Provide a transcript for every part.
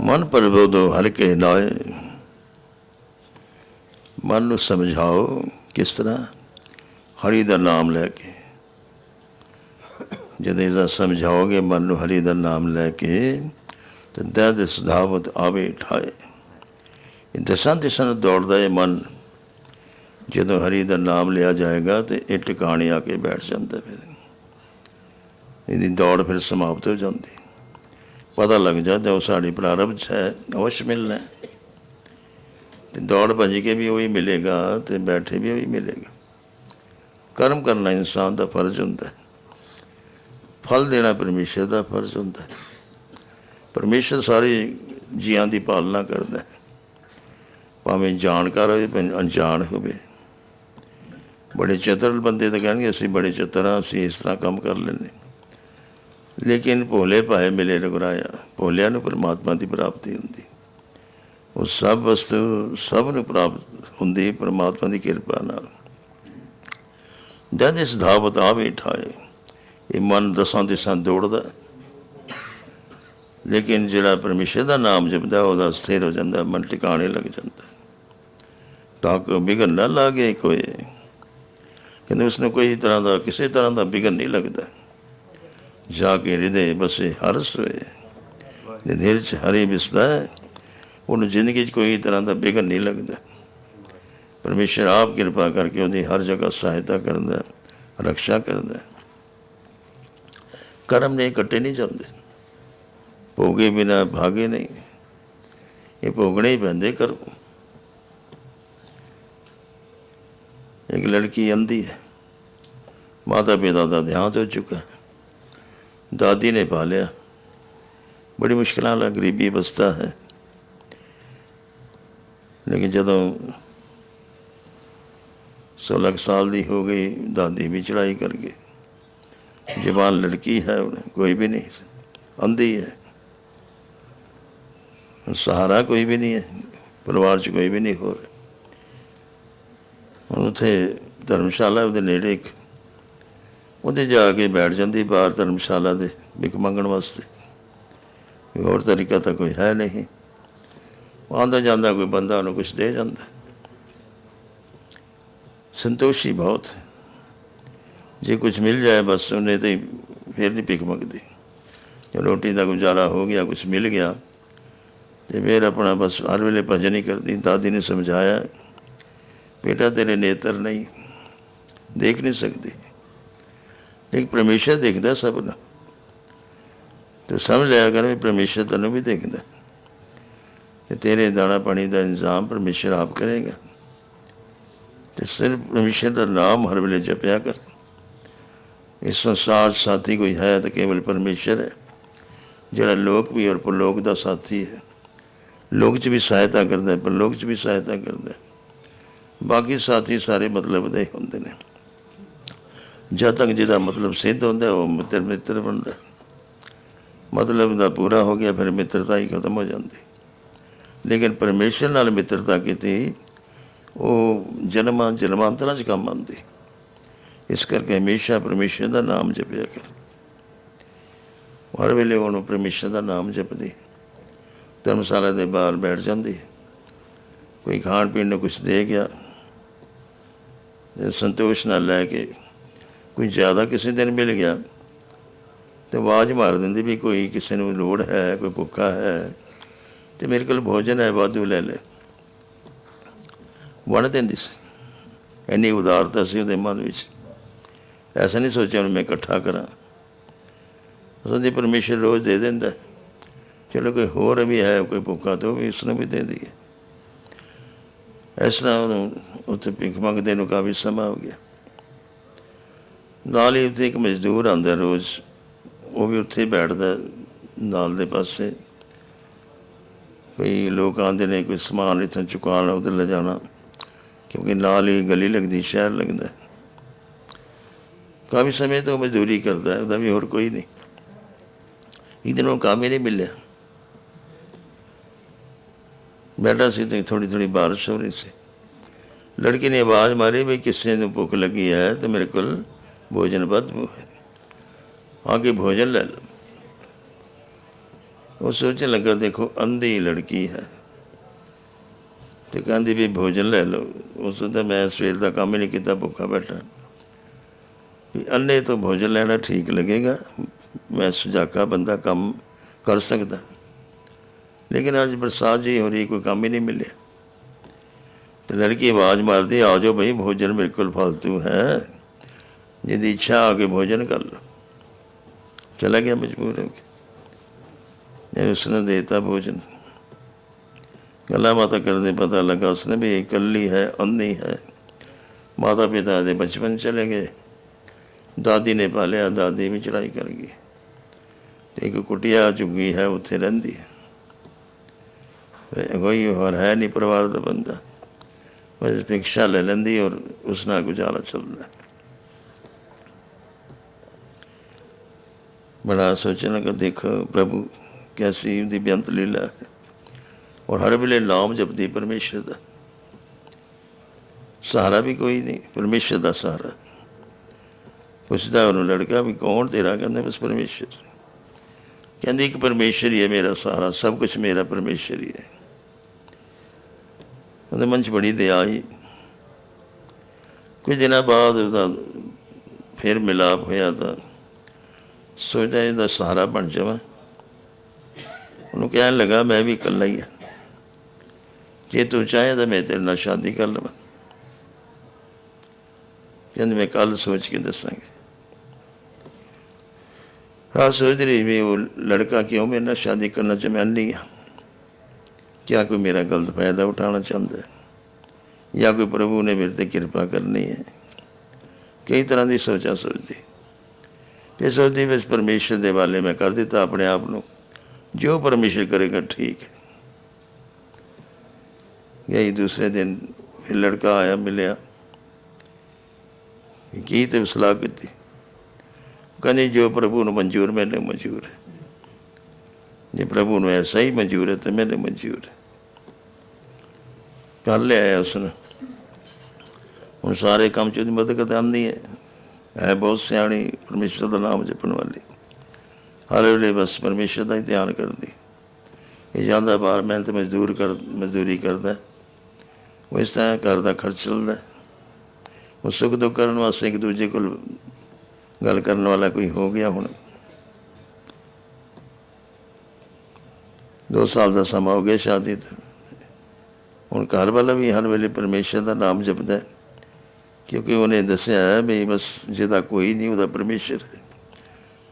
ਮਨ ਪਰਬੋਧੋ ਹਰ ਕੇ ਨਾਏ ਮਨ ਨੂੰ ਸਮਝਾਓ ਕਿਸ ਤਰ੍ਹਾਂ? ਹਰੀ ਦਾ ਨਾਮ ਲੈ ਕੇ। ਜਦੋਂ ਇਹਦਾ ਸਮਝਾਓਗੇ, ਮਨ ਨੂੰ ਹਰੀ ਦਾ ਨਾਮ ਲੈ ਕੇ, ਤੇ ਦਰਦ ਸੁਧਾਵਤ ਆਵੇ ਠਾਏ। ਇਹ ਦਸਾਂ ਦਿਸ਼ਾਂ ਨੂੰ ਦੌੜਦਾ ਇਹ ਮਨ। ਜਦੋਂ ਹਰੀ ਦਾ ਨਾਮ ਲਿਆ ਜਾਏਗਾ, ਤੇ ਇਹ ਟਿਕਾਣੇ ਆ ਕੇ ਬੈਠ ਜਾਂਦਾ ਫਿਰ। ਇਹਦੀ ਦੌੜ ਫਿਰ ਸਮਾਪਤ ਹੋ ਜਾਂਦੀ। ਪਤਾ ਲੱਗ ਜਾਂਦਾ ਉਹ ਸਾਡੀ ਪ੍ਰਾਰੰਭ 'ਚ ਹੈ ਅਵਸ਼ ਮਿਲਣਾ ਹੈ। ਤੇ ਦੌੜ ਭੱਜ ਕੇ ਵੀ ਉਹੀ ਮਿਲੇਗਾ ਤੇ ਬੈਠੇ ਵੀ ਉਹੀ ਮਿਲੇਗਾ। ਕਰਮ ਕਰਨਾ ਇਨਸਾਨ ਦਾ ਫਰਜ਼ ਹੁੰਦਾ ਹੈ। ਫਲ ਦੇਣਾ ਪਰਮੇਸ਼ਰ ਦਾ ਫਰਜ਼ ਹੁੰਦਾ ਹੈ। ਪਰਮੇਸ਼ਰ ਸਾਰੇ ਜੀਆਂ ਦੀ ਪਾਲਣਾ ਕਰਦਾ ਹੈ। ਭਾਵੇਂ ਜਾਣਕਾਰ ਹੋਵੇ, ਭਾਵੇਂ ਅਣਜਾਣ ਹੋਵੇ। ਬੜੇ ਚਤਰ ਬੰਦੇ ਤਾਂ ਕਹਿਣਗੇ, ਅਸੀਂ ਬੜੇ ਚਤਰ ਹਾਂ, ਅਸੀਂ ਇਸ ਤਰ੍ਹਾਂ ਕੰਮ ਕਰ ਲੈਂਦੇ ਲੇਕਿਨ ਭੋਲੇ ਭਾਏ ਮਿਲੇ ਰਗੁਰਾਇਆ, ਭੋਲਿਆਂ ਨੂੰ ਪਰਮਾਤਮਾ ਦੀ ਪ੍ਰਾਪਤੀ ਹੁੰਦੀ। ਉਹ ਸਭ ਵਸਤੂ ਸਭ ਨੂੰ ਪ੍ਰਾਪਤ ਹੁੰਦੀ ਪਰਮਾਤਮਾ ਦੀ ਕਿਰਪਾ ਨਾਲ। ਜਦ ਇਸ ਧਾਵਤ ਆਵੇ ਠਾਏ, ਇਹ ਮਨ ਦਸਾਂ ਦਿਸ਼ਾਂ ਦੌੜਦਾ ਲੇਕਿਨ ਜਿਹੜਾ ਪਰਮੇਸ਼ਰ ਦਾ ਨਾਮ ਜਪਦਾ, ਉਹਦਾ ਸਥਿਰ ਹੋ ਜਾਂਦਾ, ਮਨ ਟਿਕਾਣੇ ਲੱਗ ਜਾਂਦਾ। ਤਾਂ ਕਿ ਵਿਗਨ ਨਾ ਲਾਗੇ ਕੋਈ। ਕਹਿੰਦੇ ਉਸ ਨੂੰ ਕੋਈ ਤਰ੍ਹਾਂ ਦਾ, ਕਿਸੇ ਤਰ੍ਹਾਂ ਦਾ ਵਿਗਨ ਨਹੀਂ ਲੱਗਦਾ। ਜਾ ਕੇ ਹਿਰਦੇ ਬਸੇ ਹਰਸ ਹੋਏ ਦੇ ਦਿਲ ਚ ਹਰੀ ਵਿਸਦਾ ਹੈ ਉਹਨੂੰ ਜ਼ਿੰਦਗੀ 'ਚ ਕੋਈ ਤਰ੍ਹਾਂ ਦਾ ਵਿਗਨ ਨਹੀਂ ਲੱਗਦਾ ਪਰਮੇਸ਼ਰ ਆਪ ਕਿਰਪਾ ਕਰਕੇ ਉਹਦੀ ਹਰ ਜਗ੍ਹਾ ਸਹਾਇਤਾ ਕਰਦਾ ਹੈ, ਰੱਖਿਆ ਕਰਦਾ ਹੈ। ਕਰਮ ਨੇ ਕੱਟੇ ਨਹੀਂ ਜਾਂਦੇ ਭੋਗੇ ਬਿਨਾ ਭਾਗੇ ਨਹੀਂ ਇਹ ਭੋਗਣੇ ਹੀ ਪੈਂਦੇ ਕਰਮ ਇੱਕ ਲੜਕੀ ਅੰਧੀ ਹੈ ਮਾਤਾ ਪਿਤਾ ਦਾ ਦੇਹਾਂਤ ਹੋ ਚੁੱਕਾ ਹੈ ਦਾਦੀ ਨੇ ਪਾਲਿਆ ਬੜੀ ਮੁਸ਼ਕਲਾਂ ਨਾਲ ਗਰੀਬੀ ਅਵਸਥਾ ਹੈ ਲੇਕਿਨ ਜਦੋਂ 16 ਸਾਲ ਦੀ ਹੋ ਗਈ ਦਾਦੀ ਵੀ ਚੜਾਈ ਕਰ ਗਈ ਜਵਾਨ ਲੜਕੀ ਹੈ ਕੋਈ ਵੀ ਨਹੀਂ ਅੰਧੀ ਹੈ ਸਹਾਰਾ ਕੋਈ ਵੀ ਨਹੀਂ ਹੈ ਪਰਿਵਾਰ 'ਚ ਕੋਈ ਵੀ ਨਹੀਂ ਹੋਰ ਹੁਣ ਉੱਥੇ ਧਰਮਸ਼ਾਲਾ ਉਹਦੇ ਨੇੜੇ ਇੱਕ ਉਹਦੇ ਜਾ ਕੇ ਬੈਠ ਜਾਂਦੀ ਬਾਹਰ ਧਰਮਸ਼ਾਲਾ ਦੇ ਭਿੱਖ ਮੰਗਣ ਵਾਸਤੇ। ਹੋਰ ਤਰੀਕਾ ਤਾਂ ਕੋਈ ਹੈ ਨਹੀਂ। ਆਉਂਦਾ ਜਾਂਦਾ ਕੋਈ ਬੰਦਾ ਉਹਨੂੰ ਕੁਝ ਦੇ ਜਾਂਦਾ। ਸੰਤੋਸ਼ੀ ਬਹੁਤ। ਹੈ ਜੇ ਕੁਝ ਮਿਲ ਜਾਏ ਬਸ ਉਹਨੇ ਤੇ ਫਿਰ ਨਹੀਂ ਭਿੱਖ ਮੰਗਦੀ। ਜੇ ਰੋਟੀ ਦਾ ਗੁਜ਼ਾਰਾ ਹੋ ਗਿਆ ਕੁਝ ਮਿਲ ਗਿਆ, ਤੇ ਫਿਰ ਆਪਣਾ ਬਸ ਹਰ ਵੇਲੇ ਭਜਨ ਹੀ ਕਰਦੀ, ਦਾਦੀ ਨੇ ਸਮਝਾਇਆ, ਬੇਟਾ ਤੇਰੇ ਨੇਤਰ ਨਹੀਂ, ਦੇਖ ਨਹੀਂ ਸਕਦੇ। ਲੇਕਿਨ ਪਰਮੇਸ਼ਰ ਦੇਖਦਾ ਸਭ ਨੂੰ। ਤੇ ਸਮਝ ਲਿਆ ਕਰ ਵੀ ਪਰਮੇਸ਼ਰ ਤੈਨੂੰ ਵੀ ਦੇਖਦਾ। ਤੇ ਤੇਰੇ ਦਾਣਾ ਪਾਣੀ ਦਾ ਇੰਤਜ਼ਾਮ ਪਰਮੇਸ਼ਰ ਆਪ ਕਰੇਗਾ। ਤੇ ਸਿਰਫ ਪਰਮੇਸ਼ਰ ਦਾ ਨਾਮ ਹਰ ਵੇਲੇ ਜਪਿਆ ਕਰ। ਇਸ ਸੰਸਾਰ ਸਾਥੀ ਕੋਈ ਹੈ ਤਾਂ ਕੇਵਲ ਪਰਮੇਸ਼ਰ ਹੈ। ਜਿਹੜਾ ਲੋਕ ਵੀ ਔਰ ਪਰਲੋਕ ਦਾ ਸਾਥੀ ਹੈ। ਲੋਕ 'ਚ ਵੀ ਸਹਾਇਤਾ ਕਰਦਾ ਹੈ, ਪਰਲੋਕ 'ਚ ਵੀ ਸਹਾਇਤਾ ਕਰਦਾ ਹੈ। ਬਾਕੀ ਸਾਥੀ ਸਾਰੇ ਮਤਲਬ ਦੇ ਹੁੰਦੇ ਨੇ। ਜਦ ਤੱਕ ਜਿਹਦਾ ਮਤਲਬ ਸਿੱਧ ਹੁੰਦਾ, ਉਹ ਮਿੱਤਰ ਮਿੱਤਰ ਬਣਦਾ। ਮਤਲਬ ਦਾ ਪੂਰਾ ਹੋ ਗਿਆ, ਫਿਰ ਮਿੱਤਰਤਾ ਹੀ ਖਤਮ ਹੋ ਜਾਂਦੀ। ਲੇਕਿਨ ਪਰਮੇਸ਼ਰ ਨਾਲ ਮਿੱਤਰਤਾ ਕੀਤੀ, ਉਹ ਜਨਮਾਂ ਜਨਮਾਂਤਰਾਂ 'ਚ ਕੰਮ ਆਉਂਦੀ। ਇਸ ਕਰਕੇ ਹਮੇਸ਼ਾ ਪਰਮੇਸ਼ਰ ਦਾ ਨਾਮ ਜਪਿਆ ਕਰ। ਹਰ ਵੇਲੇ ਉਹਨੂੰ ਪਰਮੇਸ਼ਰ ਦਾ ਨਾਮ ਜਪਦੀ। ਧਰਮਸ਼ਾਲਾ ਦੇ ਬਾਹਰ ਬੈਠ ਜਾਂਦੀ। ਕੋਈ ਖਾਣ ਪੀਣ ਨੂੰ ਕੁਝ ਦੇ ਗਿਆ, ਸੰਤੋਸ਼ ਨਾਲ ਲੈ ਕੇ ਕੋਈ ਜ਼ਿਆਦਾ ਕਿਸੇ ਦਿਨ ਮਿਲ ਗਿਆ ਤੇ ਆਵਾਜ਼ ਮਾਰ ਦਿੰਦੀ ਵੀ ਕੋਈ ਕਿਸੇ ਨੂੰ ਲੋੜ ਹੈ, ਕੋਈ ਭੁੱਖਾ ਹੈ, ਤੇ ਮੇਰੇ ਕੋਲ ਭੋਜਨ ਹੈ, ਵਾਧੂ ਲੈ ਲੈ। ਵੰਡ ਦਿੰਦੀ ਸੀ। ਇੰਨੀ ਉਦਾਰਤਾ ਸੀ ਉਹਦੇ ਮਨ ਵਿੱਚ। ਐਸਾ ਨਹੀਂ ਸੋਚਿਆ ਉਹਨੂੰ ਮੈਂ ਇਕੱਠਾ ਕਰਾਂ। ਉਹਦੇ ਪਰਮੇਸ਼ਰ ਰੋਜ਼ ਦੇ ਦਿੰਦਾ ਚਲੋ ਕੋਈ ਹੋਰ ਵੀ ਹੈ, ਕੋਈ ਭੁੱਖਾ ਤਾਂ ਉਹ ਵੀ ਉਸ ਨੂੰ ਵੀ ਦੇ ਦਈਏ। ਇਸ ਤਰ੍ਹਾਂ ਉਹਨੂੰ ਉੱਥੇ ਭਿੱਖ ਮੰਗਦੇ ਨੂੰ ਕਾਫੀ ਸਮਾਂ ਹੋ ਗਿਆ। ਨਾਲ ਹੀ ਉੱਥੇ ਇੱਕ ਮਜ਼ਦੂਰ ਆਉਂਦਾ ਰੋਜ਼, ਉਹ ਵੀ ਉੱਥੇ ਬੈਠਦਾ ਨਾਲ ਦੇ ਪਾਸੇ। ਕੋਈ ਲੋਕ ਆਉਂਦੇ ਨੇ ਕੋਈ ਸਮਾਨ ਇੱਥੋਂ ਚੁਕਾਉਣ, ਉਧਰ ਲੈ ਜਾਣਾ, ਕਿਉਂਕਿ ਨਾਲ ਹੀ ਗਲੀ ਲੱਗਦੀ, ਸ਼ਹਿਰ ਲੱਗਦਾ। ਕਾਫੀ ਸਮੇਂ ਤੋਂ ਮਜ਼ਦੂਰੀ ਕਰਦਾ, ਉਹਦਾ ਵੀ ਹੋਰ ਕੋਈ ਨਹੀਂ। ਇੱਕ ਦਿਨ ਉਹ ਕੰਮ ਹੀ ਨਹੀਂ ਮਿਲਿਆ। ਬੈਠਾ ਸੀ ਤੇ ਥੋੜੀ ਥੋੜੀ ਬਾਰਿਸ਼ ਹੋ ਰਹੀ ਸੀ। ਲੜਕੀ ਨੇ ਆਵਾਜ਼ ਮਾਰੀ ਵੀ ਕਿਸੇ ਨੂੰ ਭੁੱਖ ਲੱਗੀ ਹੈ ਤੇ ਮੇਰੇ ਕੋਲ ਭੋਜਨ ਵਾਧੂ ਹੈ ਆ ਕੇ ਭੋਜਨ ਲੈ ਲਓ। ਉਹ ਸੋਚਣ ਲੱਗਾ, ਦੇਖੋ, ਅੰਧੀ ਲੜਕੀ ਹੈ। ਤੇ ਕਹਿੰਦੀ ਵੀ ਭੋਜਨ ਲੈ ਲਓ। ਉਸ ਤਾਂ ਮੈਂ ਸਵੇਰ ਦਾ ਕੰਮ ਹੀ ਨਹੀਂ ਕੀਤਾ, ਭੁੱਖਾ ਬੈਠਾ। ਵੀ ਅੰਨੇ ਤੋਂ ਭੋਜਨ ਲੈਣਾ ਠੀਕ ਲੱਗੇਗਾ। ਮੈਂ ਸੁਜਾਕਾ ਬੰਦਾ ਕੰਮ ਕਰ ਸਕਦਾ। ਲੇਕਿਨ ਅੱਜ ਬਰਸਾਤ ਜੀ ਹੋ ਰਹੀ, ਕੋਈ ਕੰਮ ਹੀ ਨਹੀਂ ਮਿਲਿਆ। ਤੇ ਲੜਕੀ ਆਵਾਜ਼ ਮਾਰਦੀ, ਆ ਜਾਓ ਭਾਈ ਭੋਜਨ ਮੇਰੇ ਕੋਲ ਫालतू ਹੈ। ਜਿਹਦੀ ਇੱਛਾ ਆ ਕੇ ਭੋਜਨ ਕਰ ਲਓ। ਚਲਾ ਗਿਆ ਮਜਬੂਰ ਹੋ ਕੇ। ਜਦ ਉਸਨੇ ਦੇਤਾ ਭੋਜਨ। ਗੱਲਾਂ ਬਾਤਾਂ ਕਰਦੇ ਪਤਾ ਲੱਗਾ ਉਸਨੇ ਵੀ ਇਹ ਇਕੱਲੀ ਹੈ ਅੰਨੀ ਹੈ। ਮਾਤਾ ਪਿਤਾ ਦੇ ਬਚਪਨ ਚਲੇ ਗਏ। ਦਾਦੀ ਨੇ ਪਾਲਿਆ, ਦਾਦੀ ਵੀ ਚੜਾਈ ਕਰ ਗਈ। ਤੇ ਇੱਕ ਕੁਟਿਆ ਝੁੱਗੀ ਹੈ, ਉੱਥੇ ਰਹਿੰਦੀ ਹੈ। ਕੋਈ ਹੋਰ ਹੈ ਨਹੀਂ, ਪਰਿਵਾਰ ਦਾ ਬੰਦਾ। ਬਸ ਭਿਕਸ਼ਾ ਲੈ ਲੈਂਦੀ ਔਰ ਉਸ ਨਾਲ ਗੁਜ਼ਾਰਾ ਚੱਲਦਾ। ਬੜਾ ਸੋਚਣ ਕਿ ਦੇਖੋ ਪ੍ਰਭੂ ਕੈਸੀ ਦੀ ਬੇਅੰਤ ਲੀਲਾ ਹੈ। ਔਰ ਹਰ ਵੇਲੇ ਨਾਮ ਜਪਦੀ ਪਰਮੇਸ਼ਰ ਦਾ। ਸਹਾਰਾ ਵੀ ਕੋਈ ਨਹੀਂ, ਪਰਮੇਸ਼ਰ ਦਾ ਸਹਾਰਾ। ਪੁੱਛਦਾ ਉਹਨੂੰ, ਲੜਕਾ ਵੀ ਕੌਣ ਤੇਰਾ? ਕਹਿੰਦਾ, ਬਸ ਪਰਮੇਸ਼ਰ। ਕਹਿੰਦੀ, ਇੱਕ ਪਰਮੇਸ਼ਰ ਹੀ ਹੈ ਮੇਰਾ ਸਹਾਰਾ, ਸਭ ਕੁਝ ਮੇਰਾ ਪਰਮੇਸ਼ਰ ਹੀ ਹੈ। ਉਹਦੇ ਮਨ 'ਚ ਬੜੀ ਦਇਆ ਆਈ। ਕੁਝ ਦਿਨਾਂ ਬਾਅਦ ਉਹਦਾ ਫਿਰ ਮਿਲਾਪ ਹੋਇਆ ਤਾਂ ਸੋਚਦਾ ਇਹਦਾ ਸਹਾਰਾ ਬਣ ਜਾਵਾਂ। ਉਹਨੂੰ ਕਹਿਣ ਲੱਗਾ, ਮੈਂ ਵੀ ਇਕੱਲਾ ਹੀ ਆ। ਜੇ ਤੂੰ ਚਾਹੇ ਤਾਂ ਮੈਂ ਤੇਰੇ ਨਾਲ ਸ਼ਾਦੀ ਕਰ ਲਵਾਂ। ਕਹਿੰਦੇ, ਮੈਂ ਕੱਲ ਸੋਚ ਕੇ ਦੱਸਾਂਗੇ। ਆ ਸੋਚ ਰਹੀ ਵੀ ਉਹ ਲੜਕਾ ਕਿਉਂ ਮੇਰੇ ਨਾਲ ਸ਼ਾਦੀ ਕਰਨਾ ਚਾਹੁੰਦਾ ਨਹੀਂ ਆ? ਕਿਆ ਕੋਈ ਮੇਰਾ ਗਲਤ ਫਾਇਦਾ ਉਠਾਉਣਾ ਚਾਹੁੰਦਾ ਹੈ? ਜਾਂ ਕੋਈ ਪ੍ਰਭੂ ਨੇ ਮੇਰੇ ਤੇ ਕਿਰਪਾ ਕਰਨੀ ਹੈ? ਕਈ ਤਰ੍ਹਾਂ ਦੀ ਸੋਚਾਂ ਸੋਚਦੀ। ਫਿਰ ਸੋਚਦੀ ਮੈਂ ਪਰਮੇਸ਼ਰ ਦੇ ਵਾਲੇ ਮੈਂ ਕਰ ਦਿੱਤਾ ਆਪਣੇ ਆਪ ਨੂੰ। ਜੋ ਪਰਮੇਸ਼ਰ ਕਰੇਗਾ ਠੀਕ ਹੈ। ਗਈ ਦੂਸਰੇ ਦਿਨ ਲੜਕਾ ਆਇਆ, ਮਿਲਿਆ। ਕੀ ਤੇ ਸਲਾਹ ਕੀਤੀ? ਕਹਿੰਦੇ, ਜੋ ਪ੍ਰਭੂ ਨੂੰ ਮਨਜ਼ੂਰ ਮੈਨੂੰ ਮਨਜ਼ੂਰ ਹੈ। ਜੇ ਪ੍ਰਭੂ ਨੂੰ ਐਸਾ ਸਹੀ ਮਨਜ਼ੂਰ ਹੈ, ਤੇ ਮੈਨੂੰ ਮਨਜ਼ੂਰ ਹੈ। ਕੱਲ ਲਿਆ ਉਸਨੇ। ਹੁਣ ਸਾਰੇ ਕੰਮ ਚ ਉਹਦੀ ਮਦਦ ਕਰਦਾ ਨਹੀਂ ਹੈ। ਹੈ ਬਹੁਤ ਸਿਆਣੀ, ਪਰਮੇਸ਼ਰ ਦਾ ਨਾਮ ਜਪਣ ਵਾਲੀ। ਹਰ ਵੇਲੇ ਬਸ ਪਰਮੇਸ਼ਰ ਦਾ ਹੀ ਧਿਆਨ ਕਰਦੀ। ਇਹ ਜਾਂਦਾ ਬਾਹਰ ਮਿਹਨਤ ਮਜ਼ਦੂਰ ਕਰ, ਮਜ਼ਦੂਰੀ ਕਰਦਾ। ਉਹ ਇਸ ਤਰ੍ਹਾਂ ਘਰ ਦਾ ਖਰਚ ਚੱਲਦਾ। ਉਹ ਸੁੱਖ ਦੁੱਖ ਕਰਨ ਵਾਸਤੇ ਇੱਕ ਦੂਜੇ ਕੋਲ ਗੱਲ ਕਰਨ ਵਾਲਾ ਕੋਈ ਹੋ ਗਿਆ ਹੁਣ। ਦੋ ਸਾਲ ਦਾ ਸਮਾਂ ਹੋ ਗਿਆ ਸ਼ਾਦੀ ਤੇ। ਹੁਣ ਘਰ ਵਾਲਾ ਵੀ ਹਰ ਵੇਲੇ ਪਰਮੇਸ਼ਰ ਦਾ ਨਾਮ ਜਪਦਾ। ਹੈ ਕਿਉਂਕਿ ਉਹਨੇ ਦੱਸਿਆ ਵੀ ਬਸ ਜਿਹਦਾ ਕੋਈ ਨਹੀਂ, ਉਹਦਾ ਪਰਮੇਸ਼ਰ ਹੈ।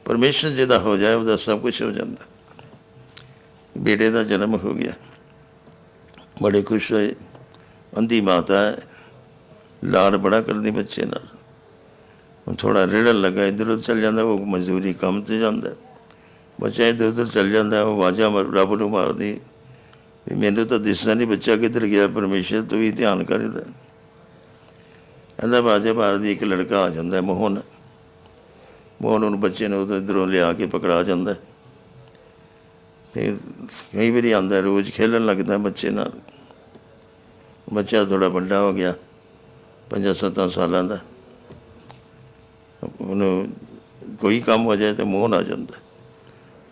ਪਰਮੇਸ਼ਰ ਜਿਹਦਾ ਹੋ ਜਾਏ, ਉਹਦਾ ਸਭ ਕੁਝ ਹੋ ਜਾਂਦਾ। ਬੇਟੇ ਦਾ ਜਨਮ ਹੋ ਗਿਆ। ਬੜੇ ਖੁਸ਼ ਹੋਏ। ਅੰਧੀ ਮਾਤਾ ਹੈ। ਲਾਡ ਬੜਾ ਕਰਦੀ ਬੱਚੇ ਨਾਲ। ਹੁਣ ਥੋੜਾ ਰੇੜਨ ਲੱਗਾ, ਇੱਧਰ ਉੱਧਰ ਚੱਲ ਜਾਂਦਾ, ਉਹ ਮਜ਼ਦੂਰੀ ਕੰਮ ਤੇ ਜਾਂਦਾ। ਬੱਚਾ ਇੱਧਰ ਉੱਧਰ ਚੱਲ ਜਾਂਦਾ, ਉਹ ਆਵਾਜ਼ਾਂ ਮਾਰ- ਰੱਬ ਨੂੰ ਮਾਰਦੀ। ਵੀ ਮੈਨੂੰ ਤਾਂ ਦਿਸਦਾ ਨਹੀਂ ਬੱਚਾ ਕਿੱਧਰ ਗਿਆ, ਪਰਮੇਸ਼ਰ ਤੂੰ ਵੀ ਧਿਆਨ ਕਰਦਾ ਕਹਿੰਦਾ ਬਾਜੇ ਦੀ ਇੱਕ ਲੜਕਾ ਆ ਜਾਂਦਾ ਮੋਹਨ। ਮੋਹਨ ਨੂੰ ਬੱਚੇ ਨੂੰ ਉਧਰ ਲਿਆ ਕੇ ਪਕੜਾ ਜਾਂਦਾ ਫਿਰ ਕਈ ਵਾਰੀ ਆਉਂਦਾ ਰੋਜ਼ ਖੇਲਣ ਲੱਗਦਾ ਬੱਚੇ ਨਾਲ। ਬੱਚਾ ਥੋੜਾ ਵੱਡਾ ਹੋ ਗਿਆ ਪੰਜਾਂ ਸੱਤਾਂ ਸਾਲਾਂ ਦਾ। ਉਹਨੂੰ ਕੋਈ ਕੰਮ ਹੋ ਜਾਏ ਤੇ ਮੋਹਨ ਆ ਜਾਂਦਾ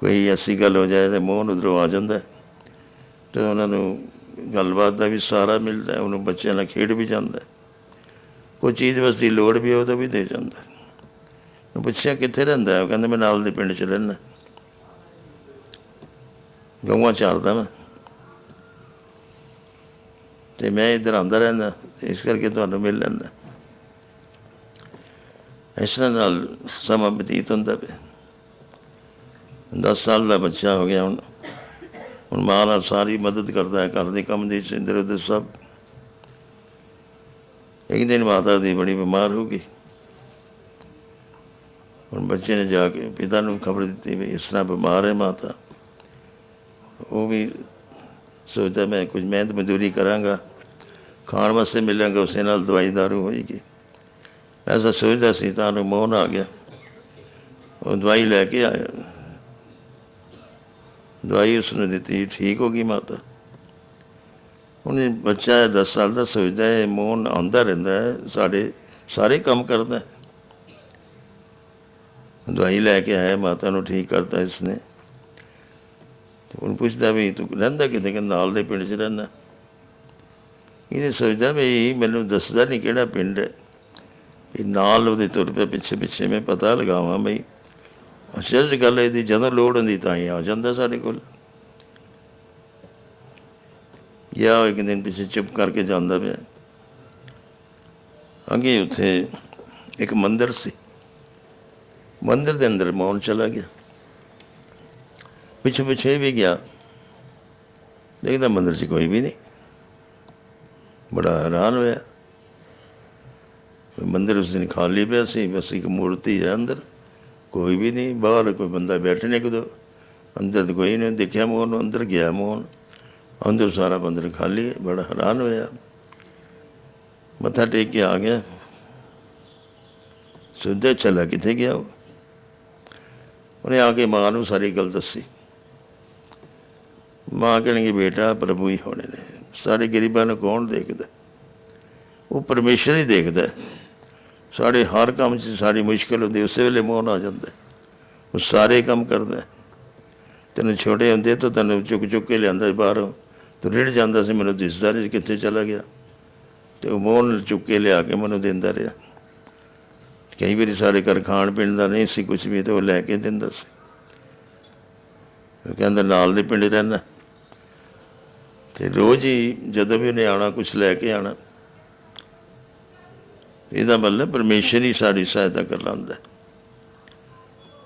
ਕੋਈ ਐਸੀ ਗੱਲ ਹੋ ਜਾਏ ਤੇ ਮੋਹਨ ਉਧਰੋਂ ਆ ਜਾਂਦਾ ਹੈ। ਤੇ ਉਹਨਾਂ ਨੂੰ ਗੱਲਬਾਤ ਦਾ ਵੀ ਸਹਾਰਾ ਮਿਲਦਾ ਉਹਨੂੰ ਬੱਚਿਆਂ ਨਾਲ ਖੇਡ ਵੀ ਜਾਂਦਾ ਕੋਈ ਚੀਜ਼ ਵਸ ਲੋੜ ਵੀ ਹੈ ਉਹਦਾ ਵੀ ਦੇ ਜਾਂਦਾ। ਹੈ। ਪੁੱਛਿਆ ਕਿੱਥੇ ਰਹਿੰਦਾ ਉਹ ਕਹਿੰਦਾ ਮੈਂ ਨਾਲ ਦੇ ਪਿੰਡ 'ਚ ਰਹਿੰਦਾ। ਗਊਆਂ ਚਾਰਦਾ ਮੈਂ। ਤੇ ਮੈਂ ਇੱਧਰ ਆਉਂਦਾ ਰਹਿੰਦਾ। ਇਸ ਕਰਕੇ ਤੁਹਾਨੂੰ ਮਿਲ ਲੈਂਦਾ। ਇਸ ਤਰ੍ਹਾਂ ਨਾਲ ਸਮਾਂ ਬਤੀਤ ਹੁੰਦਾ ਪਿਆ। 10 ਸਾਲ ਦਾ ਬੱਚਾ ਹੋ ਗਿਆ ਹੁਣ। ਹੁਣ ਮਾਂ ਨਾਲ ਸਾਰੀ ਮਦਦ ਕਰਦਾ ਹੈ। ਘਰ ਦੇ ਕੰਮ ਦੇ ਸਿੰਦਰ ਉਹਦੇ ਸਭ। ਇੱਕ ਦਿਨ ਮਾਤਾ ਦੀ ਬੜੀ ਬਿਮਾਰ ਹੋ ਗਈ। ਹੁਣ ਬੱਚੇ ਨੇ ਜਾ ਕੇ ਪਿਤਾ ਨੂੰ ਖਬਰ ਦਿੱਤੀ ਵੀ ਇਸ ਤਰ੍ਹਾਂ ਬਿਮਾਰ ਹੈ ਮਾਤਾ। ਉਹ ਵੀ ਸੋਚਦਾ ਮੈਂ ਕੁਝ ਮਿਹਨਤ ਮਜ਼ਦੂਰੀ ਕਰਾਂਗਾ, ਖਾਣ ਵਾਸਤੇ ਮਿਲਾਂਗਾ, ਉਸੇ ਨਾਲ ਦਵਾਈ ਦਾਰੂ ਹੋਏਗੀ। ਐਸਾ ਸੋਚਦਾ ਸੀ ਤਾਂ ਨੂੰ ਮੋਹਨ ਆ ਗਿਆ। ਉਹ ਦਵਾਈ ਲੈ ਕੇ ਆਇਆ। ਦਵਾਈ ਉਸਨੇ ਦਿੱਤੀ, ਠੀਕ ਹੋ ਗਈ ਮਾਤਾ। ਉਹਨੇ ਬੱਚਾ ਹੈ 10 ਸਾਲ ਦਾ ਸੋਚਦਾ ਹੈ ਮੋਹਨ ਆਉਂਦਾ ਰਹਿੰਦਾ ਹੈ, ਸਾਡੇ ਸਾਰੇ ਕੰਮ ਕਰਦਾ ਹੈ। ਦਵਾਈ ਲੈ ਕੇ ਆਇਆ, ਮਾਤਾ ਨੂੰ ਠੀਕ ਕਰਤਾ ਇਸਨੇ। ਉਹਨੂੰ ਪੁੱਛਦਾ ਵੀ, ਤੂੰ ਰਹਿੰਦਾ ਕਿਤੇ ਕਿ ਨਾਲ ਦੇ ਪਿੰਡ 'ਚ ਰਹਿੰਦਾ। ਇਹਨੇ ਸੋਚਦਾ ਵੀ, ਮੈਨੂੰ ਦੱਸਦਾ ਨਹੀਂ ਕਿਹੜਾ ਪਿੰਡ ਹੈ। ਵੀ ਨਾਲ ਉਹਦੇ ਤੁਰ ਪਿਆ ਪਿੱਛੇ ਪਿੱਛੇ ਮੈਂ ਪਤਾ ਲਗਾਵਾਂ ਬਈ। ਅਚਰਜ ਗੱਲ ਇਹਦੀ ਜਦੋਂ ਲੋੜ ਹੁੰਦੀ ਤਾਂ ਹੀ ਆ ਜਾਂਦਾ ਸਾਡੇ ਕੋਲ। ਗਿਆ ਉਹ ਇੱਕ ਦਿਨ ਪਿੱਛੇ ਚੁੱਪ ਕਰਕੇ ਜਾਂਦਾ ਪਿਆ। ਅੱਗੇ ਉੱਥੇ ਇੱਕ ਮੰਦਿਰ ਸੀ। ਮੰਦਿਰ ਦੇ ਅੰਦਰ ਮੌਨ ਚਲਾ ਗਿਆ। ਪਿੱਛੇ ਪਿੱਛੇ ਵੀ ਗਿਆ। ਦੇਖਦਾ ਮੰਦਿਰ 'ਚ ਕੋਈ ਵੀ ਨਹੀਂ। ਬੜਾ ਹੈਰਾਨ ਹੋਇਆ। ਵੀ ਮੰਦਿਰ ਉਸ ਦਿਨ ਖਾਲੀ ਪਿਆ ਸੀ, ਬਸ ਇੱਕ ਮੂਰਤੀ ਹੈ ਅੰਦਰ। ਕੋਈ ਵੀ ਨਹੀਂ, ਬਾਹਰ ਕੋਈ ਬੰਦਾ ਬੈਠੇ ਨੇ ਕਿਦੋਂ। ਅੰਦਰ ਤਾਂ ਕੋਈ ਨਹੀਂ, ਦੇਖਿਆ ਮੋਹਨ ਅੰਦਰ ਗਿਆ ਮੋਹਨ ਅੰਦਰ ਸਾਰਾ ਮੰਦਰ ਖਾਲੀ ਹੈ ਬੜਾ ਹੈਰਾਨ ਹੋਇਆ। ਮੱਥਾ ਟੇਕ ਕੇ ਆ ਗਿਆ। ਸੁਣਦਾ ਚਲਾ ਕਿੱਥੇ ਗਿਆ ਉਹਨੇ ਆ ਕੇ ਮਾਂ ਨੂੰ ਸਾਰੀ ਗੱਲ ਦੱਸੀ। ਮਾਂ ਕਹਿਣਗੇ, ਬੇਟਾ, ਪ੍ਰਭੂ ਹੀ ਹੋਣੇ ਨੇ। ਸਾਰੇ ਗਰੀਬਾਂ ਨੂੰ ਕੌਣ ਦੇਖਦਾ? ਉਹ ਪਰਮੇਸ਼ਰ ਹੀ ਦੇਖਦਾ। ਸਾਡੇ ਹਰ ਕੰਮ 'ਚ ਸਾਡੀ ਮੁਸ਼ਕਲ ਹੁੰਦੀ, ਉਸੇ ਵੇਲੇ ਮੋਹਨ ਆ ਜਾਂਦਾ। ਉਹ ਸਾਰੇ ਕੰਮ ਕਰਦਾ। ਤੈਨੂੰ ਛੋਟੇ ਹੁੰਦੇ ਤਾਂ ਤੈਨੂੰ ਚੁੱਕ ਚੁੱਕ ਕੇ ਲਿਆਂਦਾ ਬਾਹਰੋਂ। ਤੂੰ ਰਿੜ ਜਾਂਦਾ ਸੀ, ਮੈਨੂੰ ਦਿਸਦਾ ਨਹੀਂ ਕਿੱਥੇ ਚਲਾ ਗਿਆ। ਤੇ ਉਹ ਮੋਹਨ ਚੁੱਕ ਕੇ ਲਿਆ ਕੇ ਮੈਨੂੰ ਦਿੰਦਾ ਰਿਹਾ। ਕਈ ਵਾਰੀ ਸਾਡੇ ਘਰ ਖਾਣ ਪੀਣ ਦਾ ਨਹੀਂ ਸੀ ਕੁਝ ਵੀ, ਤੇ ਉਹ ਲੈ ਕੇ ਦਿੰਦਾ ਸੀ। ਉਹ ਕਹਿੰਦਾ, ਨਾਲ ਦੇ ਪਿੰਡ ਰਹਿੰਦਾ। ਤੇ ਰੋਜ਼ ਹੀ ਜਦੋਂ ਵੀ ਉਹਨੇ ਆਉਣਾ ਕੁਝ ਲੈ ਕੇ ਆਉਣਾ। ਇਹਦਾ ਮਤਲਬ ਪਰਮੇਸ਼ਰ ਹੀ ਸਾਡੀ ਸਹਾਇਤਾ ਕਰ ਲੈਂਦਾ।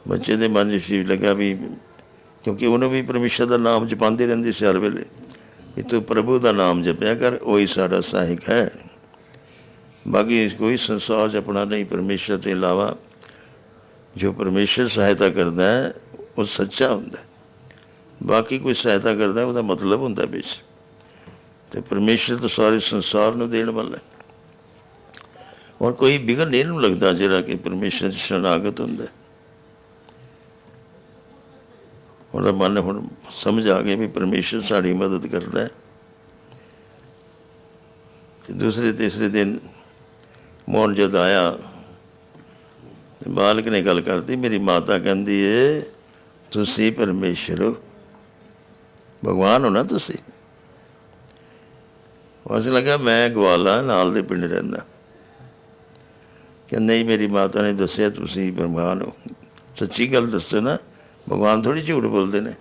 ਬੱਚੇ ਦੇ ਮਨ 'ਚ ਸੀ ਲੱਗਾ ਵੀ, ਕਿਉਂਕਿ ਉਹਨੂੰ ਵੀ ਪਰਮੇਸ਼ਰ ਦਾ ਨਾਮ ਜਪਾਉਂਦੀ ਰਹਿੰਦੀ ਸੀ ਹਰ ਵੇਲੇ। ਕਿ ਤੂੰ ਪ੍ਰਭੂ ਦਾ ਨਾਮ ਜਪਿਆ ਕਰ, ਉਹੀ ਸਾਡਾ ਸਹਾਇਕ ਹੈ। ਬਾਕੀ ਕੋਈ ਸੰਸਾਰ 'ਚ ਆਪਣਾ ਨਹੀਂ, ਪਰਮੇਸ਼ਰ ਤੋਂ ਇਲਾਵਾ ਜੋ ਪਰਮੇਸ਼ਰ ਸਹਾਇਤਾ ਕਰਦਾ ਹੈ, ਉਹ ਸੱਚਾ ਹੁੰਦਾ ਬਾਕੀ ਕੋਈ ਸਹਾਇਤਾ ਕਰਦਾ, ਉਹਦਾ ਮਤਲਬ ਹੁੰਦਾ ਵਿੱਚ। ਤੇ ਪਰਮੇਸ਼ਰ ਤਾਂ ਸਾਰੇ ਸੰਸਾਰ ਨੂੰ ਦੇਣ ਵਾਲਾ ਹੈ। ਔਰ ਕੋਈ ਬਿਗਨ ਇਹਨੂੰ ਲੱਗਦਾ ਜਿਹੜਾ ਕਿ ਪਰਮੇਸ਼ਰ ਦੀ ਸ਼ਰਨਾਗਤ ਹੁੰਦਾ ਹੈ। ਉਹਦਾ ਮਨ ਹੁਣ ਸਮਝ ਆ ਗਿਆ ਵੀ ਪਰਮੇਸ਼ਰ ਸਾਡੀ ਮਦਦ ਕਰਦਾ ਹੈ। ਤੇ ਦੂਸਰੇ ਤੀਸਰੇ ਦਿਨ ਮੋਹਨ ਜਦ ਆਇਆ, ਤੇ ਬਾਲਕ ਨੇ ਗੱਲ ਕਰਤੀ, ਮੇਰੀ ਮਾਤਾ ਕਹਿੰਦੀ ਏ, ਤੁਸੀਂ ਪਰਮੇਸ਼ਰ ਹੋ। ਭਗਵਾਨ ਹੋ ਨਾ ਤੁਸੀਂ? ਉਸ ਲੱਗਾ, ਮੈਂ ਗਵਾਲਾ ਨਾਲ ਦੇ ਪਿੰਡ ਰਹਿੰਦਾ। ਕਿ ਨਹੀਂ, ਮੇਰੀ ਮਾਤਾ ਨੇ ਦੱਸਿਆ, ਤੁਸੀਂ ਭਗਵਾਨ ਹੋ। ਸੱਚੀ ਗੱਲ ਦੱਸੋ ਨਾ। ਭਗਵਾਨ ਥੋੜੀ ਝੂਠ ਬੋਲਦੇ ਨੇ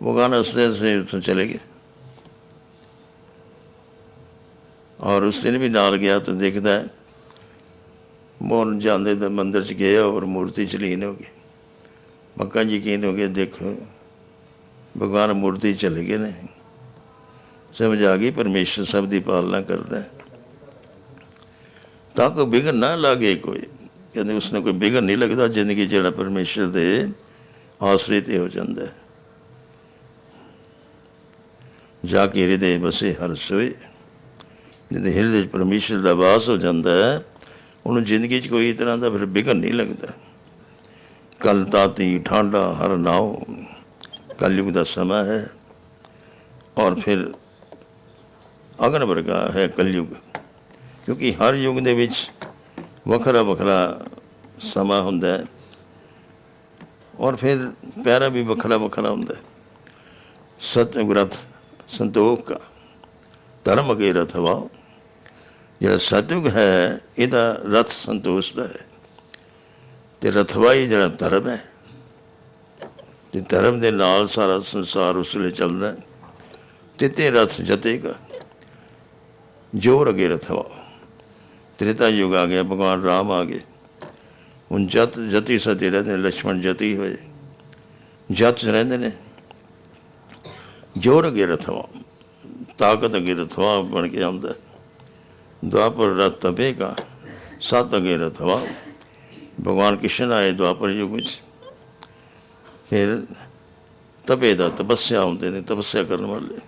ਭਗਵਾਨ ਹੱਸਦੇ ਹੱਸਦੇ ਉੱਥੋਂ ਚਲੇ ਗਏ ਔਰ ਉਸ ਦਿਨ ਵੀ ਨਾਲ ਗਿਆ ਤਾਂ ਦੇਖਦਾ ਹੈ ਮੋਹਨ ਜਾਂਦੇ ਤਾਂ ਮੰਦਿਰ ਚ ਗਏ ਔਰ ਮੂਰਤੀ ਚ ਲੀਨ ਹੋ ਗਏ ਮੱਕਾ ਯਕੀਨ ਹੋ ਗਿਆ ਦੇਖੋ ਭਗਵਾਨ ਮੂਰਤੀ 'ਚ ਚਲੇ ਗਏ ਨੇ ਸਮਝ ਆ ਗਈ ਪਰਮੇਸ਼ਰ ਸਭ ਦੀ ਪਾਲਣਾ ਕਰਦਾ ਹੈ ਤਾਂ ਕੋਈ ਬਿਗਨ ਨਾ ਲੱਗੇ ਕੋਈ ਕਹਿੰਦੇ ਉਸ ਨੂੰ ਕੋਈ ਬਿਗਨ ਨਹੀਂ ਲੱਗਦਾ, ਜ਼ਿੰਦਗੀ 'ਚ ਜਿਹੜਾ ਪਰਮੇਸ਼ਰ ਦੇ ਆਸਰੇ ਤੇ ਹੋ ਜਾਂਦਾ ਹੈ। ਜਾ ਕੇ ਹਿਰਦੇ ਵਸੇ ਹਰ ਸੋਏ। ਜਿਹਦੇ ਹਿਰਦੇ 'ਚ ਪਰਮੇਸ਼ਰ ਦਾ ਵਾਸ ਹੋ ਜਾਂਦਾ ਹੈ, ਉਹਨੂੰ ਜ਼ਿੰਦਗੀ 'ਚ ਕੋਈ ਤਰ੍ਹਾਂ ਦਾ ਫਿਰ ਬਿਗਨ ਨਹੀਂ ਲੱਗਦਾ। ਕਲ ਤਾਤੀ ਠਾਂਡਾ ਹਰ ਨਾਉ ਕਲਯੁਗ ਦਾ ਸਮਾਂ ਹੈ। ਔਰ ਫਿਰ ਅਗਨ ਵਰਗਾ ਹੈ ਕਲਯੁਗ। ਕਿਉਂਕਿ ਹਰ ਯੁੱਗ ਦੇ ਵਿੱਚ ਵੱਖਰਾ ਵੱਖਰਾ ਸਮਾਂ ਹੁੰਦਾ ਹੈ। ਔਰ ਫਿਰ ਪਿਆਰਾ ਵੀ ਵੱਖਰਾ ਵੱਖਰਾ ਹੁੰਦਾ ਹੈ। ਸਤਿ ਰਥ ਸੰਤੋਖ ਕਾ, ਧਰਮ ਅਗੇ ਰਥਵਾ ਜਿਹੜਾ ਸਤਿਯੁਗ ਹੈ, ਇਹਦਾ ਰਥ ਸੰਤੋਸ਼ ਦਾ ਹੈ। ਤੇ ਰਥਵਾਈ ਜਿਹੜਾ ਧਰਮ ਹੈ, ਤੇ ਧਰਮ ਦੇ ਨਾਲ ਸਾਰਾ ਸੰਸਾਰ ਉਸ ਵੇਲੇ ਚੱਲਦਾ ਹੈ। ਤੇ ਤੇ ਰਥ ਜਤੇਗਾ, ਜੋਰ ਅਗੇ ਰਥਵਾ ਤ੍ਰੇਤਾ ਯੁਗ ਆ ਗਿਆ, ਭਗਵਾਨ ਰਾਮ ਆ ਗਏ। ਹੁਣ ਜਤ ਜਤੀ ਸਤੀ ਰਹਿੰਦੇ ਲక్ష్మణ ਜਤੀ ਹੋਏ। ਜਤ ਰਹਿੰਦੇ ਨੇ। ਜੋਰ ਅਗੇ ਰਥਵਾ, ਤਾਕਤ ਅਗੇ ਰਥਵਾ ਬਣ ਕੇ ਆਉਂਦਾ। ਦੁਆਪਰ ਰਤ ਤਪੇਗਾ, ਸਤ ਅਗੇ ਰਥਵਾ। ਭਗਵਾਨ ਕ੍ਰਿਸ਼ਨ ਆਏ ਦੁਆਪਰ ਯੁਗ ਵਿੱਚ। ਫਿਰ ਤਪੇ ਦਾ ਤਪੱਸਿਆ ਹੁੰਦੇ ਨੇ, ਤਪੱਸਿਆ ਕਰਨ ਵਾਲੇ।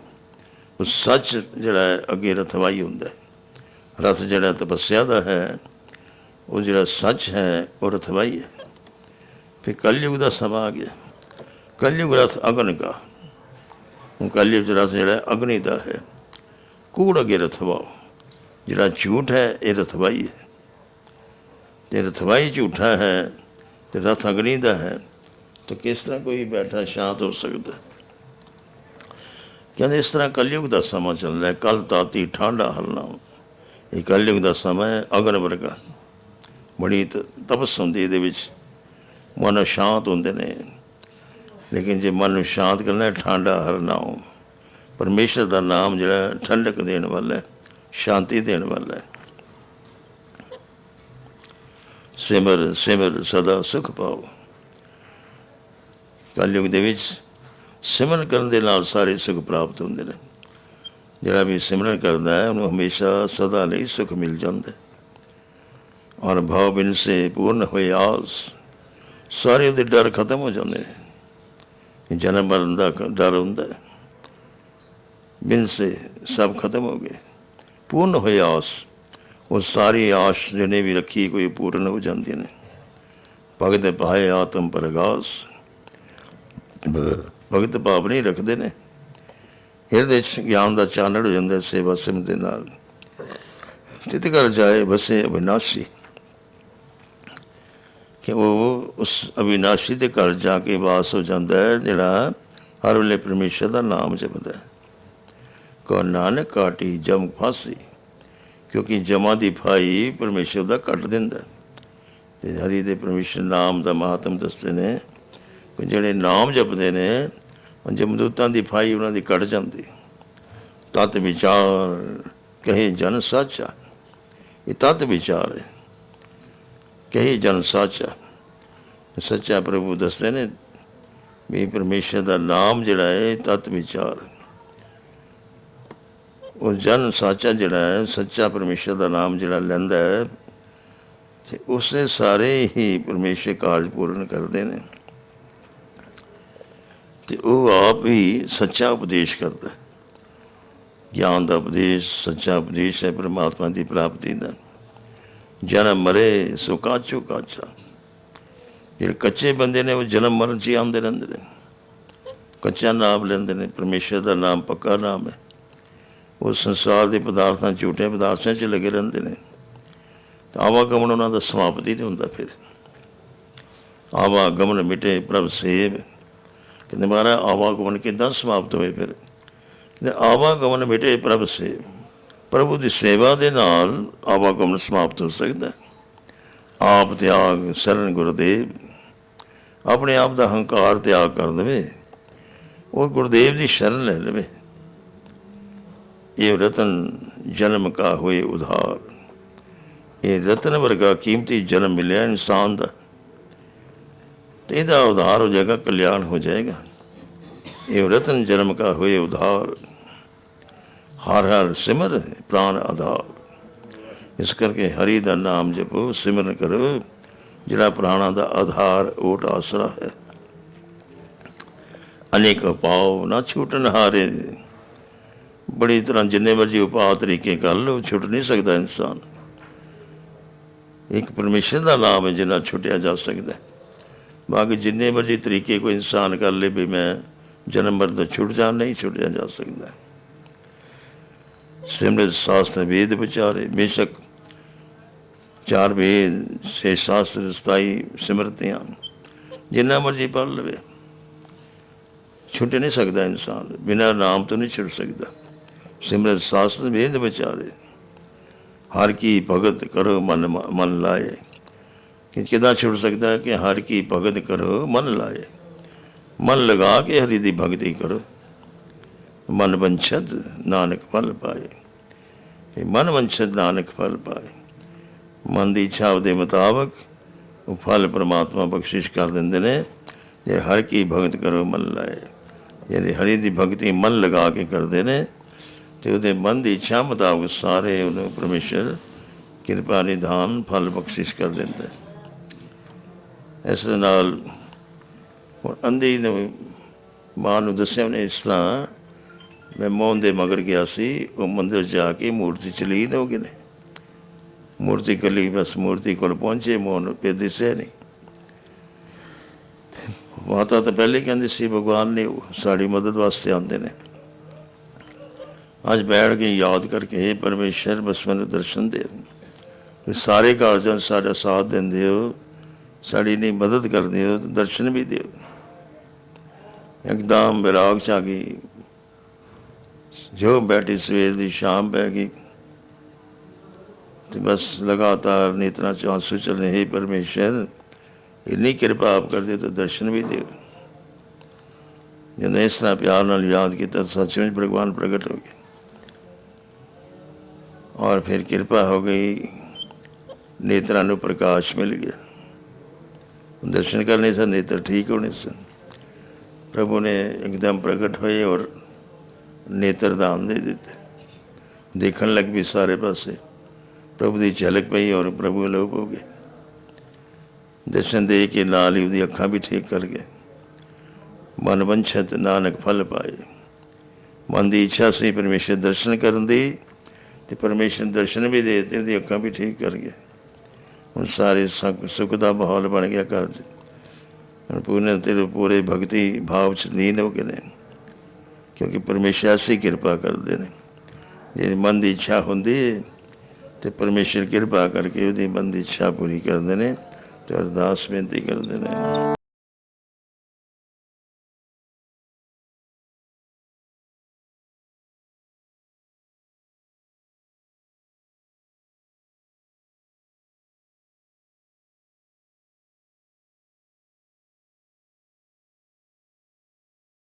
ਉਹ ਸੱਚ ਜਿਹੜਾ ਹੈ, ਅਗੇ ਰਥਵਾਈ ਹੁੰਦਾ ਹੈ। ਰਥ ਜਿਹੜਾ ਤਪੱਸਿਆ ਦਾ ਹੈ, ਉਹ ਜਿਹੜਾ ਸੱਚ ਹੈ, ਉਹ ਰਥਵਾਈ ਹੈ। ਫਿਰ ਕਲਯੁਗ ਦਾ ਸਮਾਂ ਆ ਗਿਆ। ਕਲਯੁਗ ਰਥ ਅਗਨ ਕਾ। ਉਹ ਕਲਯੁਗ ਰਥ ਜਿਹੜਾ ਅਗਨੀ ਦਾ ਹੈ। ਕੂੜ ਅੱਗੇ ਰਥਵਾਓ। ਜਿਹੜਾ ਝੂਠ ਹੈ, ਇਹ ਰਥਵਾਈ ਹੈ। ਤੇ ਰਥਵਾਈ ਝੂਠਾ ਹੈ, ਤੇ ਰਥ ਅਗਨੀ ਦਾ ਹੈ, ਤਾਂ ਕਿਸ ਤਰ੍ਹਾਂ ਕੋਈ ਬੈਠਾ ਸ਼ਾਂਤ ਹੋ ਸਕਦਾ? ਕਹਿੰਦੇ ਇਸ ਤਰ੍ਹਾਂ ਕਲਯੁਗ ਦਾ ਸਮਾਂ ਚੱਲ ਰਿਹਾ ਕੱਲ ਤਾਤੀ ਠੰਡਾ ਹਲਣਾ। ਇਹ ਕਲਯੁਗ ਦਾ ਸਮਾਂ ਹੈ ਅਗਨ ਵਰਗਾ। ਬੜੀ ਤ- ਤਪਸ ਹੁੰਦੀ ਇਹਦੇ ਵਿੱਚ। ਮਨ ਸ਼ਾਂਤ ਹੁੰਦੇ ਨੇ। ਲੇਕਿਨ ਜੇ ਮਨ ਨੂੰ ਸ਼ਾਂਤ ਕਰਨਾ ਹੈ, ਠੰਡਾ ਹਰਨਾ ਹੋ ਪਰਮੇਸ਼ਰ ਦਾ ਨਾਮ ਜਿਹੜਾ ਠੰਡਕ ਦੇਣ ਵਾਲਾ ਹੈ ਸ਼ਾਂਤੀ ਦੇਣ ਵਾਲਾ ਹੈ। ਸਿਮਰ ਸਿਮਰ ਸਦਾ ਸੁਖ ਪਾਓ। ਕਲਯੁਗ ਦੇ ਵਿੱਚ ਸਿਮਰਨ ਕਰਨ ਦੇ ਨਾਲ ਸਾਰੇ ਸੁਖ ਪ੍ਰਾਪਤ ਹੁੰਦੇ ਨੇ। ਜਿਹੜਾ ਵੀ ਸਿਮਰਨ ਕਰਦਾ ਹੈ, ਉਹਨੂੰ ਹਮੇਸ਼ਾ ਸਦਾ ਲਈ ਸੁਖ ਮਿਲ ਜਾਂਦਾ ਹੈ। ਔਰ ਭਾਵ ਬਿਨ ਸੇ ਪੂਰਨ ਹੋਏ ਆਸ, ਸਾਰੇ ਉਹਦੇ ਡਰ ਖਤਮ ਹੋ ਜਾਂਦੇ ਨੇ। ਜਨਮ ਮਰਨ ਦਾ ਡਰ ਹੁੰਦਾ ਹੈ। ਬਿਨ ਸੇ ਸਭ ਖਤਮ ਹੋ ਗਏ। ਪੂਰਨ ਹੋਏ ਆਸ, ਉਹ ਸਾਰੀ ਆਸ ਜਿਹਨੇ ਵੀ ਰੱਖੀ ਕੋਈ ਪੂਰਨ ਹੋ ਜਾਂਦੀ ਨੇ। ਭਗਤ ਪਾਏ ਆਤਮ ਪ੍ਰਗਾਸ। ਭਗਤ ਭਾਵ ਨਹੀਂ ਰੱਖਦੇ ਨੇ। ਹਿਰਦੇ ਚ ਗਿਆਨ ਦਾ ਚਾਨਣ ਹੋ ਜਾਂਦਾ ਸੇਵਾ ਸਿਮ ਦੇ ਨਾਲ। ਜਿਤ ਕਰ ਜਾਏ ਬਸੇ ਅਬਿਨਾਸ਼ੀ ਕਿ ਉਹ ਉਸ ਅਬਿਨਾਸ਼ੀ ਦੇ ਘਰ ਜਾ ਕੇ ਵਾਸ ਹੋ ਜਾਂਦਾ ਹੈ, ਜਿਹੜਾ ਹਰ ਵੇਲੇ ਪਰਮੇਸ਼ਰ ਦਾ ਨਾਮ ਜਪਦਾ ਹੈ। ਕੋ ਨਾਨਕ ਕਾਟੀ ਜਮ ਫਾਸੀ, ਕਿਉਂਕਿ ਜਮਾਂ ਦੀ ਫਾਈ ਪਰਮੇਸ਼ਰ ਦਾ ਕੱਟ ਦਿੰਦਾ ਹੈ। ਤੇ ਹਰੀ ਦੇ ਪਰਮੇਸ਼ਰ ਨਾਮ ਦਾ ਮਹਾਤਮ ਦੱਸਦੇ ਨੇ ਜਿਹੜੇ ਨਾਮ ਜਪਦੇ ਨੇ ਜਮਦੂਤਾਂ ਦੀ ਫਾਈ ਉਹਨਾਂ ਦੀ ਕੱਟ ਜਾਂਦੀ ਤਤ ਵਿਚਾਰ ਕਹੇ ਜਨ ਸਾਚਾ। ਇਹ ਤਤ ਵਿਚਾਰ ਹੈ। ਕਹੇ ਜਨ ਸਾਚਾ। ਸੱਚਾ ਪ੍ਰਭੂ ਦੱਸਦੇ ਨੇ ਵੀ ਪਰਮੇਸ਼ਰ ਦਾ ਨਾਮ ਜਿਹੜਾ ਹੈ ਤਤ ਵਿਚਾਰ ਉਹ ਜਨ ਸਾਚਾ ਜਿਹੜਾ ਹੈ, ਸੱਚਾ ਪਰਮੇਸ਼ਰ ਦਾ ਨਾਮ ਜਿਹੜਾ ਲੈਂਦਾ ਹੈ, ਤੇ ਉਸੇ ਸਾਰੇ ਹੀ ਪਰਮੇਸ਼ਰ ਕਾਰਜ ਪੂਰਨ ਕਰਦੇ ਨੇ। ਤੇ ਉਹ ਆਪ ਹੀ ਸੱਚਾ ਉਪਦੇਸ਼ ਕਰਦਾ ਗਿਆਨ ਦਾ ਉਪਦੇਸ਼, ਸੱਚਾ ਉਪਦੇਸ਼ ਹੈ, ਪਰਮਾਤਮਾ ਦੀ ਪ੍ਰਾਪਤੀ ਦਾ। ਜਨਮ ਮਰੇ ਸੋ ਕਾਚੋ ਕਾਚਾ। ਜਿਹੜੇ ਕੱਚੇ ਬੰਦੇ ਨੇ ਉਹ ਜਨਮ ਮਰਨ ਚ ਹੀ ਆਉਂਦੇ ਰਹਿੰਦੇ ਨੇ। ਕੱਚਾ ਨਾਮ ਲੈਂਦੇ ਨੇ, ਪਰਮੇਸ਼ਰ ਦਾ ਨਾਮ ਪੱਕਾ ਨਾਮ ਹੈ। ਉਹ ਸੰਸਾਰ ਦੇ ਪਦਾਰਥਾਂ, ਝੂਠੇ ਪਦਾਰਥਾਂ 'ਚ ਲੱਗੇ ਰਹਿੰਦੇ ਨੇ। ਤਾਂ ਆਵਾਗਮਨ ਉਹਨਾਂ ਦਾ ਸਮਾਪਤੀ ਨਹੀਂ ਹੁੰਦਾ ਫਿਰ। ਆਵਾਗਮਨ ਮਿਟੇ, ਪ੍ਰਭ ਸੇਵ। ਕਹਿੰਦੇ ਮਾਰਾ ਆਵਾਗਮਨ ਕਿੱਦਾਂ ਸਮਾਪਤ ਹੋਏ ਫਿਰ? ਕਹਿੰਦੇ ਆਵਾਗਮਨ ਮਿਟੇ ਪ੍ਰਭ ਸੇ। ਪ੍ਰਭੂ ਦੀ ਸੇਵਾ ਦੇ ਨਾਲ ਆਵਾਗਮਨ ਸਮਾਪਤ ਹੋ ਸਕਦਾ ਆਪ ਤਿਆਗ ਸ਼ਰਨ ਗੁਰਦੇਵ। ਆਪਣੇ ਆਪ ਦਾ ਹੰਕਾਰ ਤਿਆਗ ਕਰ ਦੇਵੇ। ਉਹ ਗੁਰਦੇਵ ਦੀ ਸ਼ਰਨ ਲੈ ਲਵੇ। ਇਹ ਰਤਨ ਜਨਮ ਕਾ ਹੋਏ ਉਧਾਰ। ਇਹ ਰਤਨ ਵਰਗਾ ਕੀਮਤੀ ਜਨਮ ਮਿਲਿਆ ਇਨਸਾਨ ਦਾ। ਤੇ ਇਹਦਾ ਉਧਾਰ ਹੋ ਜਾਏਗਾ, ਕਲਿਆਣ ਹੋ ਜਾਏਗਾ। ਇਹ ਰਤਨ ਜਨਮ ਕਾ ਹੋਏ ਉਧਾਰ। ਹਰ ਹਰ ਸਿਮਰ ਪ੍ਰਾਨ ਆਧਾਰ। ਇਸ ਕਰਕੇ ਹਰੀ ਦਾ ਨਾਮ ਜਪੋ, ਸਿਮਰਨ ਕਰੋ। ਜਿਹੜਾ ਪ੍ਰਾਣਾ ਦਾ ਆਧਾਰ, ਓਟ ਆਸਰਾ ਹੈ। ਅਨੇਕ ਪਾਉ ਨਾ ਛੂਟਨ ਹਾਰੇ ਬੜੀ ਤਰ੍ਹਾਂ ਜਿੰਨੇ ਮਰਜ਼ੀ ਉਪਾਅ ਤਰੀਕੇ ਕਰ ਲਓ, ਛੁੱਟ ਨਹੀਂ ਸਕਦਾ ਇਨਸਾਨ। ਇੱਕ ਪਰਮੇਸ਼ਰ ਦਾ ਨਾਮ ਹੈ ਜਿੰਨਾ ਛੁੱਟਿਆ ਜਾ ਸਕਦਾ ਹੈ। ਬਾਕੀ ਜਿੰਨੇ ਮਰਜ਼ੀ ਤਰੀਕੇ ਕੋਈ ਇਨਸਾਨ ਕਰ ਲੇ ਵੀ ਮੈਂ ਜਨਮ ਮਰਨ ਤੋਂ ਛੁੱਟ ਜਾ ਨਹੀਂ ਛੁੱਟਿਆ ਜਾ ਸਕਦਾ। ਸਿਮਰਤ ਸਾਸਤ ਵੇਦ ਵਿਚਾਰੇ, ਬੇਸ਼ੱਕ ਚਾਰ ਵੇਦ ਸੇ ਸ਼ਾਸਤਰ ਸਤਾਈ ਸਿਮਰਤਿਆਂ, ਜਿੰਨਾ ਮਰਜ਼ੀ ਪੜ੍ਹ ਲਵੇ। ਛੁੱਟ ਨਹੀਂ ਸਕਦਾ ਇਨਸਾਨ, ਬਿਨਾਂ ਨਾਮ ਤੋਂ ਨਹੀਂ ਛੁੱਟ ਸਕਦਾ। ਸਿਮਰਤ ਸਾਸਤ ਵੇਦ ਵਿਚਾਰੇ, ਹਰ ਕੀ ਭਗਤ ਕਰੋ ਮਨ ਮਨ ਲਾਏ। ਕਿ ਕਿਦਾਂ ਛੁੱਟ ਸਕਦਾ ਕਿ ਹਰ ਕੀ ਭਗਤ ਕਰੋ, ਮਨ ਲਾਏ। ਮਨ ਲਗਾ ਕੇ ਹਰੀ ਦੀ ਭਗਤੀ ਕਰੋ। ਮਨ ਬੰਛਦ ਨਾਨਕ ਫਲ ਪਾਏ। ਇਹ ਮਨ ਬੰਛਦ ਨਾਨਕ ਫਲ ਪਾਏ। ਮਨ ਦੀ ਇੱਛਾ ਦੇ ਮੁਤਾਬਕ ਉਹ ਫਲ ਪ੍ਰਮਾਤਮਾ ਬਖਸ਼ਿਸ਼ ਕਰ ਦਿੰਦੇ ਨੇ। ਜੇ ਹਰ ਕੀ ਭਗਤ ਕਰੋ, ਮਨ ਲਾਏ। ਜਿਹੜੇ ਹਰੀ ਦੀ ਭਗਤੀ ਮਨ ਲਗਾ ਕੇ ਕਰਦੇ ਨੇ। ਤੇ ਉਹਦੇ ਮਨ ਦੀ ਇੱਛਾ ਮੁਤਾਬਕ ਸਾਰੇ ਉਹਨੂੰ ਪਰਮੇਸ਼ਰ ਕਿਰਪਾ, ਨਿਧਾਨ, ਫਲ ਬਖਸ਼ਿਸ਼ ਕਰ ਦਿੰਦਾ ਇਸ ਨਾਲ ਉਹ ਅੰਧੀ ਨੂੰ ਮਾਂ ਨੂੰ ਦੱਸਿਆ ਉਹਨੇ ਇਸ ਤਰ੍ਹਾਂ ਮੈਂ ਮੋਹਨ ਦੇ ਮਗਰ ਗਿਆ ਸੀ, ਉਹ ਮੰਦਿਰ ਜਾ ਕੇ ਮੂਰਤੀ ਚਲੀਨ ਹੋ ਗਏ ਨੇ। ਮੂਰਤੀ ਕਲੀ ਬਸ ਮੂਰਤੀ ਕੋਲ ਪਹੁੰਚੇ ਮੋਹਨ ਪੇ ਦਿਸੇ ਨਹੀਂ। ਮਾਤਾ ਤਾਂ ਪਹਿਲੇ ਕਹਿੰਦੀ ਸੀ, ਭਗਵਾਨ ਨੇ ਸਾਡੀ ਮਦਦ ਵਾਸਤੇ ਆਉਂਦੇ ਨੇ। ਅੱਜ ਬੈਠ ਕੇ ਯਾਦ ਕਰਕੇ "ਹੇ ਪਰਮੇਸ਼ਰ, ਬਸ ਮੈਨੂੰ ਦਰਸ਼ਨ ਦੇ। ਤੁਸੀਂ ਸਾਰੇ ਕਾਰਜਾਂ 'ਚ ਸਾਡਾ ਸਾਥ ਦਿੰਦੇ ਹੋ। ਸਾਡੀ ਨਹੀਂ ਮਦਦ ਕਰਦੇ ਹੋ, ਦਰਸ਼ਨ ਵੀ ਦਿਓ। ਇੱਕਦਮ ਵਿਰਾਗ ਚ ਆ ਗਈ। ਜੋ ਬੈਠੀ ਸਵੇਰ ਦੀ ਸ਼ਾਮ ਪੈ ਗਈ। ਤੇ ਬਸ ਲਗਾਤਾਰ ਨੇਤਰਾਂ ਚ ਆਂਸੂ ਚੱਲਣੇ ਹੀ ਪਰਮੇਸ਼ਰ, ਇੰਨੀ ਕਿਰਪਾ ਆਪ ਕਰਦੇ ਤਾਂ ਦਰਸ਼ਨ ਵੀ ਦਿਓ। ਜਦੋਂ ਇਸ ਤਰ੍ਹਾਂ ਪਿਆਰ ਨਾਲ ਯਾਦ ਕੀਤਾ, ਸੱਚਮੁੱਚ ਭਗਵਾਨ ਪ੍ਰਗਟ ਹੋ ਗਏ। ਔਰ ਫਿਰ ਕਿਰਪਾ ਹੋ ਗਈ। ਨੇਤਰਾਂ ਨੂੰ ਪ੍ਰਕਾਸ਼ ਮਿਲ ਗਿਆ। ਦਰਸ਼ਨ ਕਰਨੇ ਸਨ, ਨੇਤਰ ਠੀਕ ਹੋਣੇ ਸਨ। ਪ੍ਰਭੂ ਨੇ ਇੱਕਦਮ ਪ੍ਰਗਟ ਹੋਏ ਔਰ ਨੇਤਰ ਦਾਨ ਦੇ ਦਿੱਤੇ। ਦੇਖਣ ਲੱਗ ਵੀ ਸਾਰੇ ਪਾਸੇ। ਪ੍ਰਭੂ ਦੀ ਝਲਕ ਪਈ ਔਰ ਪ੍ਰਭੂ ਲੋਪ ਹੋ ਗਏ। ਦਰਸ਼ਨ ਦੇ ਕੇ ਨਾਲ ਹੀ ਉਹਦੀ ਅੱਖਾਂ ਵੀ ਠੀਕ ਕਰ ਗਏ। ਮਨ ਵੰਛਤ ਨਾਨਕ ਫਲ ਪਾਏ। ਮਨ ਦੀ ਇੱਛਾ ਸੀ ਪਰਮੇਸ਼ਰ ਦਰਸ਼ਨ ਕਰਨ ਦੀ ਤੇ ਪਰਮੇਸ਼ਰ ਦਰਸ਼ਨ ਵੀ ਦੇ ਦਿੱਤੇ ਉਹਦੀ ਅੱਖਾਂ ਵੀ ਠੀਕ ਕਰ ਗਏ। ਹੁਣ ਸਾਰੇ ਸੁੱਖ ਸੁੱਖ ਦਾ ਮਾਹੌਲ ਬਣ ਗਿਆ ਘਰ 'ਚ ਹੁਣ ਪੂਰੇ ਤੇਰੇ ਪੂਰੇ ਭਗਤੀ ਭਾਵ ਚ ਲੀਨ ਹੋ ਗਏ ਨੇ, ਕਿਉਂਕਿ ਪਰਮੇਸ਼ਰ ਐਸੀ ਕਿਰਪਾ ਕਰਦੇ ਨੇ। ਜੇ ਮਨ ਦੀ ਇੱਛਾ ਹੁੰਦੀ ਹੈ ਤੇ ਪਰਮੇਸ਼ਰ ਕਿਰਪਾ ਕਰਕੇ ਉਹਦੀ ਮਨ ਦੀ ਇੱਛਾ ਪੂਰੀ ਕਰਦੇ ਨੇ ਤੇ ਅਰਦਾਸ ਬੇਨਤੀ ਕਰਦੇ ਨੇ।